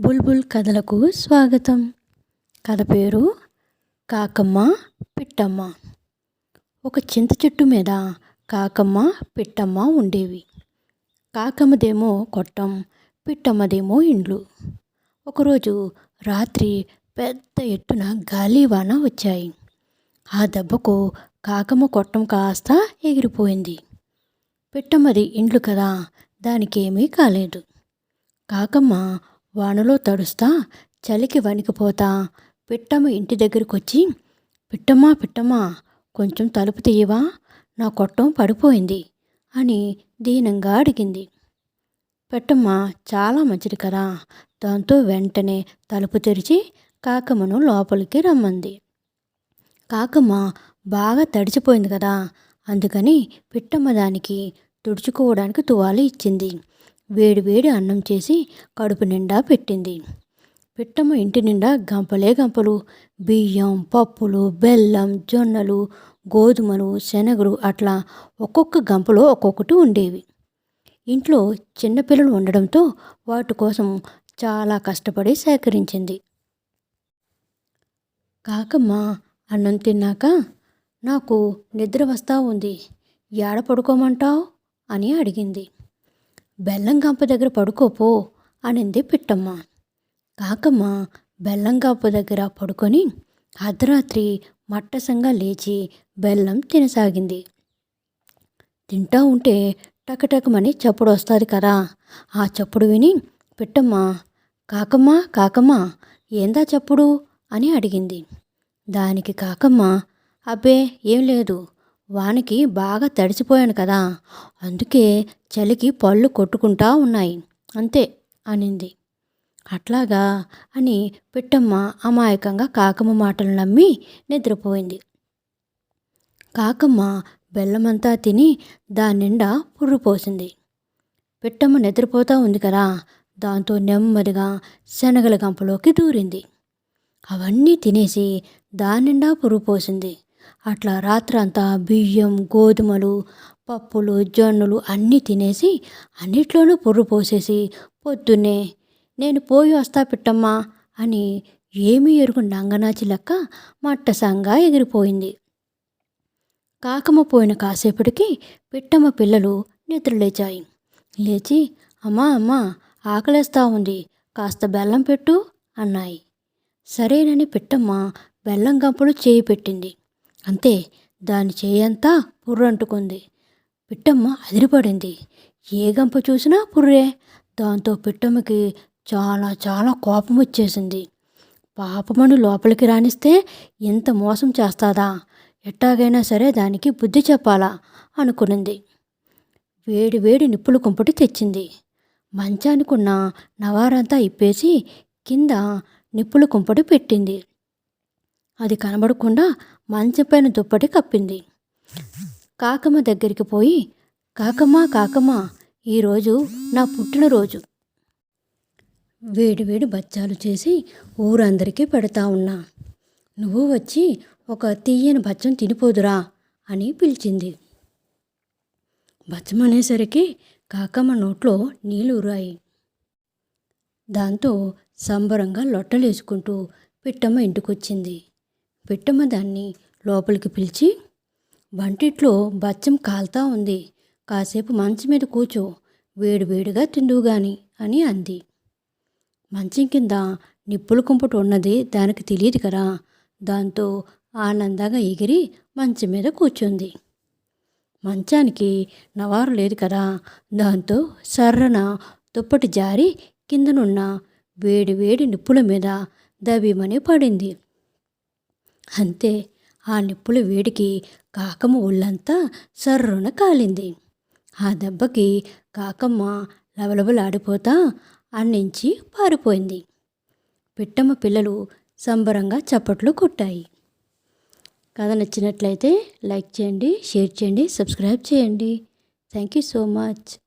బుల్బుల్ కథలకు స్వాగతం. కథ పేరు కాకమ్మ పిట్టమ్మ. ఒక చింత చెట్టు మీద కాకమ్మ పిట్టమ్మ ఉండేవి. కాకమ్మదేమో కొట్టం పిట్టమ్మదేమో ఇండ్లు. ఒకరోజు రాత్రి పెద్ద ఎత్తున గాలివాన వచ్చాయి. ఆ దెబ్బకు కాకమ్మ కొట్టం కాస్త ఎగిరిపోయింది. పిట్టమ్మది ఇండ్లు కదా దానికేమీ కాలేదు. కాకమ్మ వానలో తడుస్తా చలికి వణికిపోతా. పిట్టమ్మ ఇంటి దగ్గరికి వచ్చి పిట్టమ్మా పిట్టమ్మా కొంచెం తలుపు తీయవా? నా కొట్టం పడిపోయింది అని దీనంగా అడిగింది. పిట్టమ్మ చాలా మంచిది కదా దాంతో వెంటనే తలుపు తెరిచి కాకమ్మను లోపలికి రమ్మంది. కాకమ్మ బాగా తడిచిపోయింది కదా అందుకని పిట్టమ్మ దానికి తుడుచుకోవడానికి తువాలు ఇచ్చింది. వేడివేడి అన్నం చేసి కడుపు నిండా పెట్టింది. పిట్టమ్మ ఇంటి నిండా గంపలే గంపలు. బియ్యం పప్పులు బెల్లం జొన్నలు గోధుమలు శనగలు అట్లా ఒక్కొక్క గంపలో ఒక్కొక్కటి ఉండేవి. ఇంట్లో చిన్నపిల్లలు ఉండడంతో వాటి కోసం చాలా కష్టపడి సేకరించింది. కాకమ్మ అన్నం తిన్నాక నాకు నిద్ర వస్తా ఉంది. ఏడ పడుకోమంటావు? అని అడిగింది. బెల్లం దగ్గర పడుకోపో అనింది పిట్టమ్మ. కాకమ్మ బెల్లం దగ్గర పడుకొని అర్ధరాత్రి మట్టసంగా లేచి బెల్లం తినసాగింది. తింటా ఉంటే టకటకమని చప్పుడు వస్తుంది కదా. ఆ చప్పుడు విని పిట్టమ్మ కాకమ్మ కాకమ్మ ఏందా చప్పుడు? అని అడిగింది. దానికి కాకమ్మ అబ్బే ఏం లేదు. వానకి బాగా తడిచిపోయాను కదా. అందుకే చలికి పళ్ళు కొట్టుకుంటా ఉన్నాయి. అంతే అనింది. అట్లాగా అని పిట్టమ్మ అమాయకంగా కాకమ్మ మాటలు నమ్మి నిద్రపోయింది. కాకమ్మ బెల్లమంతా తిని దాని నిండా పుర్రు పోసింది. పిట్టమ్మ నిద్రపోతూ ఉంది కదా. దాంతో నెమ్మదిగా శనగల గంపలోకి దూరింది. అవన్నీ తినేసి దాని నిండా పురుగు పోసింది. అట్లా రాత్రంతా బియ్యం గోధుమలు పప్పులు జొన్నలు అన్నీ తినేసి అన్నిట్లోనూ పొర్రు పోసేసి పొద్దున్నే నేను పోయి వస్తా పిట్టమ్మా అని ఏమీ ఎరుగు నంగనాచి లెక్క మట్టసంగా ఎగిరిపోయింది. కాకమ్మ పోయిన కాసేపటికి పిట్టమ్మ పిల్లలు నిద్రలేచాయి. లేచి అమ్మా అమ్మా ఆకలేస్తా ఉంది కాస్త బెల్లం పెట్టు అన్నాయి. సరేనని పిట్టమ్మ బెల్లం గంపలు చేయి పెట్టింది. అంతే దాని చేయంతా పుర్రంటుకుంది పిట్టమ్మ అదిరిపడింది. ఏ గంప చూసినా పుర్రే. దాంతో పిట్టమ్మకి చాలా చాలా కోపం వచ్చేసింది. పాపమని లోపలికి రాణిస్తే ఎంత మోసం చేస్తాదా? ఎట్టాగైనా సరే దానికి బుద్ధి చెప్పాలా? అనుకునింది. వేడి వేడి నిప్పులు కుంపటి తెచ్చింది. మంచానికున్న నవారంతా ఇప్పేసి కింద నిప్పుల కుంపటి పెట్టింది. అది కనబడకుండా మంచపైన దుప్పటి కప్పింది. కాకమ్మ దగ్గరికి పోయి కాకమ్మ కాకమ్మ ఈరోజు నా పుట్టినరోజు వేడి వేడి బచ్చాలు చేసి ఊరందరికీ పెడతా ఉన్నా. నువ్వు వచ్చి ఒక తీయని బచ్చం తినిపోదురా అని పిలిచింది. బచ్చం అనేసరికి కాకమ్మ నోట్లో నీళ్ళు ఊరాయి. దాంతో సంబరంగా లొట్టలేసుకుంటూ పిట్టమ్మ ఇంటికొచ్చింది. పెట్టమ్మ దాన్ని లోపలికి పిలిచి వంటిట్లో బచ్చం కాల్తా ఉంది. కాసేపు మంచం మీద కూర్చో. వేడివేడిగా తిండువు గాని అని అంది. మంచం కింద నిప్పుల కుంపటి ఉన్నది దానికి తెలియదు కదా. దాంతో ఆనందంగా ఎగిరి మంచం మీద కూర్చుంది. మంచానికి నవారు లేదు కదా. దాంతో సర్రన దుప్పటి జారి కిందనున్న వేడి వేడి నిప్పుల మీద దబిమని పడింది. అంతే. ఆ నిప్పుల వేడికి కాకమ్మ ఒళ్ళంతా సర్రున కాలింది. ఆ దెబ్బకి కాకమ్మ లవలబలాడిపోతా అన్నించి పారిపోయింది. పిట్టమ్మ పిల్లలు సంబరంగా చప్పట్లు కొట్టాయి. కథ నచ్చినట్లయితే లైక్ చేయండి షేర్ చేయండి సబ్స్క్రైబ్ చేయండి. Thank you so much.